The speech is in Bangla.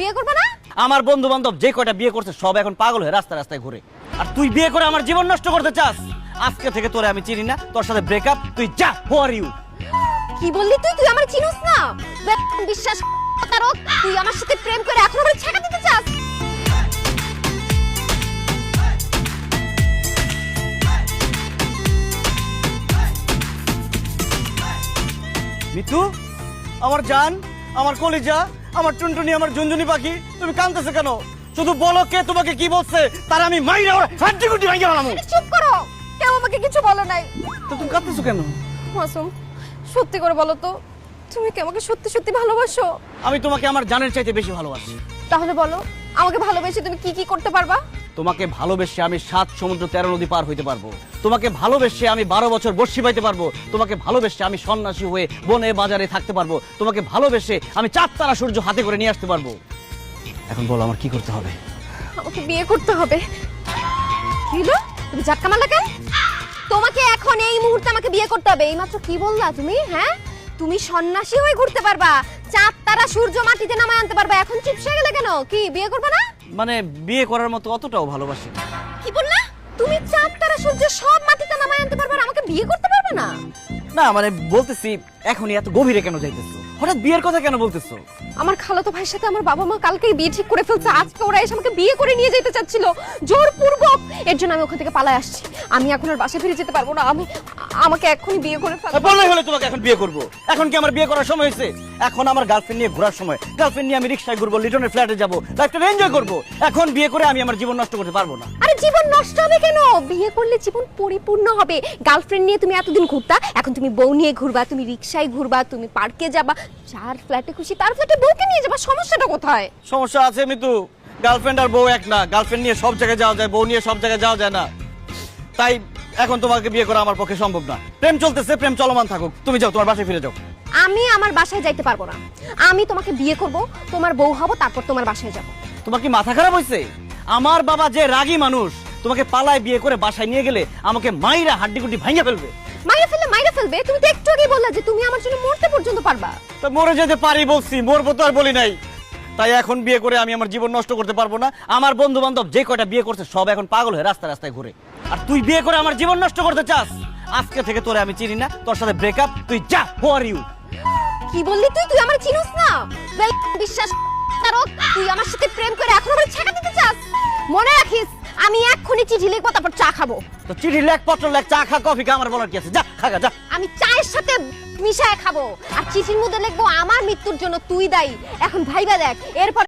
বিয়ে করবে না? আমার বন্ধু বান্ধব যে কয়টা বিয়ে করছে সব এখন পাগল হয়ে রাস্তায় রাস্তায় ঘুরে। আর তুই বিয়ে করে আমার জীবন নষ্ট করতে চাস? আজকে থেকে তোরে আমি চিনি না তোর সাথে ব্রেকআপ তুই যা হু আর ইউ কি বললি তুই? তুই আমার চিনিস না? বিশ্বাস তারক তুই আমার সাথে প্রেম করে এখন আমার ছেঁকা দিতে চাস? মিতু আমার জান আমার কলিজা আমার টুনটুনি আমার ঝুনঝুনি পাখি তুমি কাঁদতেছো কেন? শুধু বলো কে তোমাকে কি বলছে তার আমি মাইরা ওরা হাড্ডি গুটি ভাঙিয়ে ফেলামু। চুপ করো কেউ আমাকে কিছু বলে নাই। তো তুমি কাঁদতেছো কেন? মাসুম সত্যি করে বলো তো তুমি কি আমাকে সত্যি সত্যি ভালোবাসো? আমি তোমাকে আমার জানের চাইতে বেশি ভালোবাসি। তাহলে বলো আমাকে ভালোবেসে তুমি কি কি করতে পারবা? তোমাকে ভালোবেসে আমি সাত সমুদ্র তেরো নদী পার হইতে পারব। তোমাকে ভালোবেসে আমি বারো বছর বর্ষি পাইতে পারব। তোমাকে ভালোবেসে আমি সন্ন্যাসী হয়ে বনে বাজারে থাকতে পারব। তোমাকে ভালোবেসে আমি চার তারা সূর্য হাতে করে নিয়ে আসতে পারব। এখন বলো আমার কি করতে হবে? আমাকে বিয়ে করতে হবে। কি হলো? তুমি ঝাটকা মারলা কেন? তোমাকে এখন এই মুহূর্তে আমাকে বিয়ে করতে হবে। এইমাত্র কি বললা তুমি হ্যাঁ? তুমি সন্ন্যাসী হয়ে ঘুরতে পারবা। চাঁদ সূর্য মাটিতে নামায় আনতে পারবা এখন চিপসে গেলে কেন? কি বিয়ে করবে না? মানে বিয়ে করার মতো অতটাও ভালোবাসি না। কি বললা? তুমি চাঁদ তারা সূর্য সব মাটিতে নামায় আনতে পারবে আর আমাকে বিয়ে করতে পারবে না? না মানে বলতেছি এখনই এত গভীরে কেন যাইতেছো? হঠাৎ বিয়ের কথা কেন বলতেছো? আমার খালাতো ভাইয়ের সাথে আমার বাবা মা কালকেই বিয়ে ঠিক করে ফেলছে। আজকে ওরা এসে আমাকে বিয়ে করে নিয়ে যেতে চাচ্ছিল। জোরপূর্বক। এর জন্য আমি ওখান থেকে পালায় আসছি। আমি এখন আর বাসায় ফিরে যেতে পারব না। আমি আমাকে এখনই বিয়ে করে ফেল বললেই হলে তোমাকে এখন বিয়ে করব। এখন কি আমার বিয়ে করার সময় হয়েছে? এখন আমার গার্লফ্রেন্ড নিয়ে ঘোরার সময়। গার্লফ্রেন্ড নিয়ে আমি রিক্সায় ঘুরবো লিটনের ফ্ল্যাটে যাব লাইফটা এনজয় করব। এখন বিয়ে করে আমি আমার জীবন নষ্ট করতে পারব না। আরে জীবন নষ্ট হবে কেন? বিয়ে করলে জীবন পরিপূর্ণ হবে। গার্লফ্রেন্ড নিয়ে তুমি এতদিন ঘুরতা এখন তুমি বউ নিয়ে ঘুরবা তুমি রিক্সায় ঘুরবা তুমি পার্কে যাবা যার ফ্ল্যাটে খুশি তার ফ্ল্যাটে বউকে নিয়ে যাবা সমস্যাটা কোথায়? সমস্যা আছে মিতু। গার্লফ্রেন্ড আর বউ এক না। গার্লফ্রেন্ড নিয়ে সব জায়গায় যাওয়া যায় বউ নিয়ে সব জায়গায় যাওয়া যায় না। তাই এখন তোমাকে বিয়ে করা আমার পক্ষে সম্ভব না। প্রেম চলতেছে প্রেম চলমান থাকুক। তুমি যাও তোমার বাসায় ফিরে যাও। আমি আমার বাসায় যাইতে পারব না। আমি তোমাকে বিয়ে করব তোমার বউ হব তারপর তোমার বাসায় যাব। তোমার কি মাথা খারাপ হয়েছে আমার বাবা যে রাগী মানুষ তোমাকে পালায় বিয়ে করে বাসায় নিয়ে গেলে আমাকে মাইরা হাড্ডি গুড্ডি ভাঙে ফেলবে। মাইরা ফেললে মাইরা ফেলবে? তুমি তো একটু আগেই বললা যে তুমি আমার জন্য মরতে পর্যন্ত পারবা। তা মরে যেতে পারি বলছি মরবো তো আর বলি নাই। তাই এখন বিয়ে করে আমি আমার জীবন নষ্ট করতে পারব না। আমার বন্ধু বান্ধব যে কয়টা বিয়ে করছে সব এখন পাগল হয়ে রাস্তায় রাস্তায় ঘুরে। আর তুই বিয়ে করে আমার জীবন নষ্ট করতে চাস? আজকে থেকে তোরে আমি চিনি না তোর সাথে ব্রেকআপ তুই যা হু আর ইউ কি বললি তুই? তুই আমার চিনিস না? বিশ্বাস তারক তুই আমার সাথে প্রেম করে এখন আমার ছেঁকা দিতে চাস? মনে রাখিস চিঠি লিখব তারপর চা খাব। তো চিঠি লেখ পত্র লেখ চা খা কফি খা আমার বলার কি আছে? যা খাগা যা। আমি চায়ের সাথে মিশায় খাব আর চিঠির মধ্যে লিখব আমার মৃত্যুর জন্য তুই দায়ী। এখন ভাইবা দেখ এরপর